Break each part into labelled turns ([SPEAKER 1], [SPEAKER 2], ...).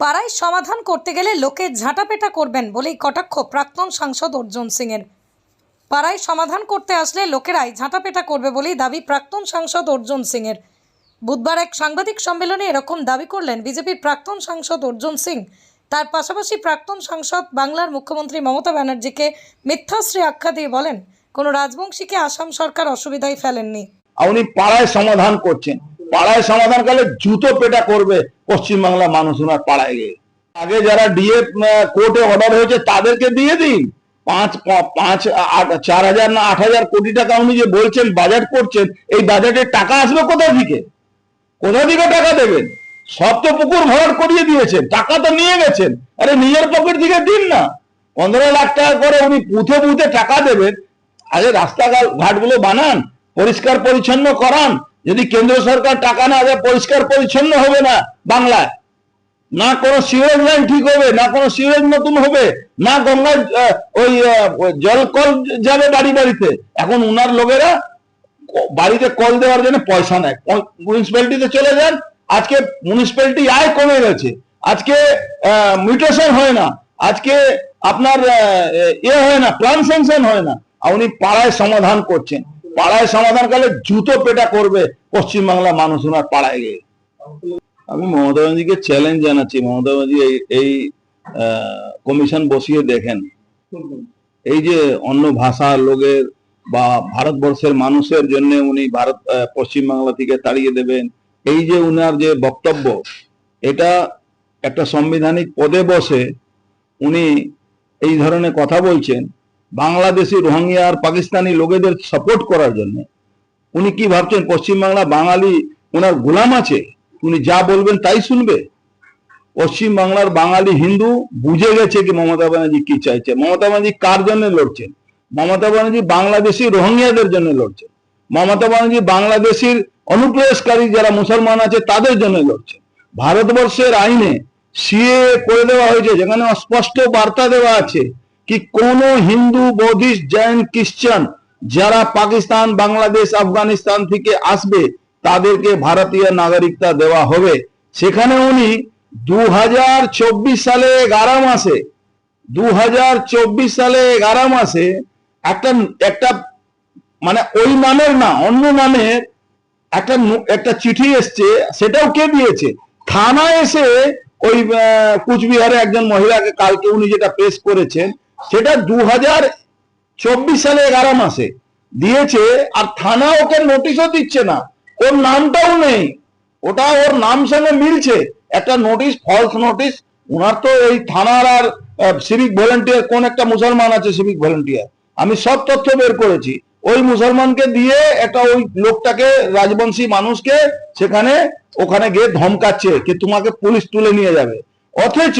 [SPEAKER 1] পাড়ায় সমাধান করতে গেলে লোকে ঝাঁটাপেটা করবেন বলেই কটাক্ষ প্রাক্তন সাংসদ অর্জুন সিংয়ের। পাড়ায় সমাধান করতে আসলে লোকেরাই ঝাঁটাপেটা করবে বলেই দাবি প্রাক্তন সাংসদ অর্জুন সিংয়ের। বুধবার এক সাংবাদিক সম্মেলনে এরকম দাবি করলেন বিজেপির প্রাক্তন সাংসদ অর্জুন সিং। তার পাশাপাশি প্রাক্তন সাংসদ বাংলার মুখ্যমন্ত্রী মমতা ব্যানার্জিকে মিথ্যাশ্রী আখ্যা দিয়ে বলেন, কোনো রাজবংশীকে আসাম সরকার অসুবিধায় ফেলেননি।
[SPEAKER 2] উনি পাড়ায় সমাধান করছেন। পাড়ায় সমাধান করলে জুতো পেটা করবে পশ্চিমবাংলা মানুষ ওনার পাড়ায় গিয়ে। আগে যারা ডিএ কোর্টে অর্ডার হয়েছে, তাদেরকে দিয়ে দিন। পাঁচ পাঁচ চার হাজার না, আট হাজার কোটি টাকা উনি যে বলছেন বাজেট করছেন, এই বাজেটের টাকা আসবে কোথা থেকে? কোথা থেকে টাকা দেবেন? সব তো পুকুর ভরাট করিয়ে দিয়েছেন, টাকা তো নিয়ে গেছেন। আরে নিজের পকেট থেকে দিন না। পনেরো লাখ টাকা করে উনি পুঁথে পুঁথে টাকা দেবেন। আগে রাস্তাঘাট ঘাটগুলো বানান পরিষ্কার পরিচ্ছন্ন করান যদি কেন্দ্র সরকার টাকা না দেয়, পরিষ্কার পরিচ্ছন্ন হবে না বাংলায়। না কোনো সিওরেজ লাইন ঠিক হবে, না কোনো সিওরেজ নতুন হবে, না গঙ্গা ওই জল কল যাবে বাড়ি বাড়িতে। এখন উনার লোকেরা বাড়িতে কল দেওয়ার জন্য পয়সা নেয়। মিউনিসিপ্যালিটিতে চলে যান, আজকে মিউনিসিপ্যালিটি আয় কমে গেছে। আজকে মিউটেশন হয় না। আজকে আপনার ইয়ে হয় না প্ল্যান স্যাংশন হয় না। উনি পাড়ায় সমাধান করছেন। পাড়ায় সমাধান করলে জুতো পেটা করবে পশ্চিমবাংলা মানুষ ওনার পাড়ায় গিয়ে। আমি মমতা ব্যানার্জিকে চ্যালেঞ্জ জানাচ্ছি। মমতা ব্যানার্জি এই কমিশন বসিয়ে দেখেন। এই যে অন্য ভাষার লোকের বা ভারতবর্ষের মানুষের জন্য উনি ভারত পশ্চিমবাংলা থেকে তাড়িয়ে দেবেন। এই যে উনার যে বক্তব্য, এটা একটা সাংবিধানিক পদে বসে উনি এই ধরনের কথা বলছেন। বাংলাদেশি রোহিঙ্গা আর পাকিস্তানি লোকেদের সাপোর্ট করার জন্য। উনি কি ভাবছেন? পশ্চিমবাংলা বাঙালি ওনার গোলাম আছে? উনি যা বলবেন তাই শুনবে? পশ্চিম বাংলার বাঙালি হিন্দু বুঝে গেছে কি মমতা ব্যানার্জি কি চাইছে? মমতা ব্যানার্জি কার জন্য লড়ছেন? মমতা ব্যানার্জি বাংলাদেশি রোহিঙ্গাদের জন্য লড়ছেন। মমতা ব্যানার্জি বাংলাদেশির অনুপ্রবেশকারী যারা মুসলমান আছে তাদের জন্য লড়ছেন। ভারতবর্ষের আইনে সিএ করে দেওয়া হয়েছে, যেখানে স্পষ্ট বার্তা দেওয়া আছে কি কোন হিন্দু, বৌদ্ধিস্ট, জৈন, খ্রিস্টান যারা পাকিস্তান, বাংলাদেশ, আফগানিস্তান থেকে আসবে, তাদেরকে ভারতীয় নাগরিকতা দেওয়া হবে। সেখানে উনি দুহাজার চব্বিশ সালে এগারো মাসে দুই হাজার চব্বিশ সালে এগারো মাসে একটা একটা মানে ওই নামের না, অন্য নামের একটা একটা চিঠি এসছে, সেটাও কে দিয়েছে? থানায় এসে ওই কুচবিহারে একজন মহিলাকে কালকে উনি যেটা পেশ করেছেন সেটা দু চব্বিশ সালে এগারো মাসে। দিয়েছে, আর থানা ওকে নোটিশও দিচ্ছে না। ওর নামটাও নেই। ওটা ওর নাম সঙ্গে মিলছে। একটা নোটিশ ফলস নোটিশ ওনার তো এই থানার আর সিভিক ভলেন্টিয়ার কোন একটা মুসলমান আছে সিভিক ভলেন্টিয়ার আমি সব তথ্য বের করেছি। ওই মুসলমানকে দিয়ে একটা ওই লোকটাকে, রাজবংশী মানুষকে সেখানে, ওখানে গিয়ে ধমকাচ্ছে, যে তোমাকে পুলিশ তুলে নিয়ে যাবে। অথচ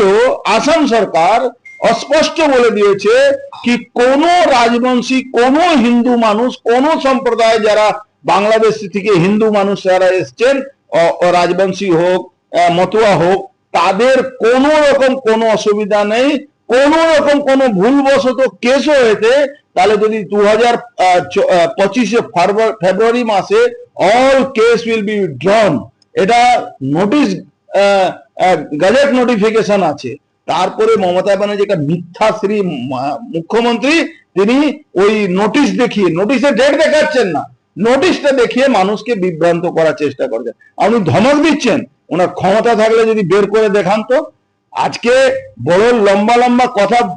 [SPEAKER 2] আসাম সরকার অস্পষ্ট বলে দিয়েছে কি কোন রাজবংশী, কোন হিন্দু মানুষ, কোন সম্প্রদায় যারা বাংলাদেশ থেকে হিন্দু মানুষ যারা এসছেন রাজবংশী হোক মতুয়া হোক, তাদের কোন রকম কোনো অসুবিধা নেই, কোন রকম কোনো ভুলবশত কেসও হয়েছে। তাহলে যদি দু হাজার পঁচিশে ফেব্রুয়ারি মাসে all case will be drawn এটা নোটিশ গজেট নোটিফিকেশন আছে। তারপরে মমতা ব্যানার্জি একটা মিথ্যাশ্রী মা- মুখ্যমন্ত্রী, তিনি ওই নোটিশ দেখিয়ে নোটিশের ডেট দেখাচ্ছেন না। নোটিশটা দেখিয়ে মানুষকে বিভ্রান্ত করার চেষ্টা করছেন। আপনি ধমক দিচ্ছেন, ওনার ক্ষমতা থাকলে যদি বের করে দেখান তো। আজকে বড় লম্বা লম্বা কথা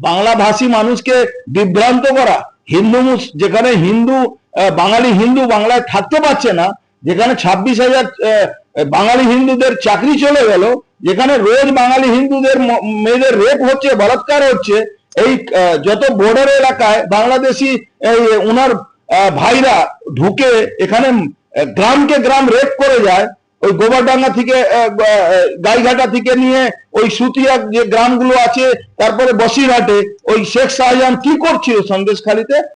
[SPEAKER 2] বাংলা ভাষী মানুষকে বিভ্রান্ত করা, হিন্দু যেখানে হিন্দু বাঙালি হিন্দু বাংলায় থাকতে পারছে না, যেখানে ছাব্বিশ হাজার বাঙালি হিন্দুদের চাকরি চলে গেল, যেখানে রোজ বাঙালি হিন্দুদের মেয়েদের রেপ হচ্ছে, বলাৎকার হচ্ছে, এই যত বর্ডার এলাকায় বাংলাদেশি এই ওনার ভাইরা ঢুকে এখানে গ্রামকে গ্রাম রেপ করে যায়, ওই গোবরডাঙ্গা থেকে গাইঘাটা থেকে নিয়ে ওই সুতিয়া যে গ্রামগুলো আছে, তারপরে বসিরহাটে, ওই শেখ শাহজাহান কি করছিল সন্দেশখালিতে?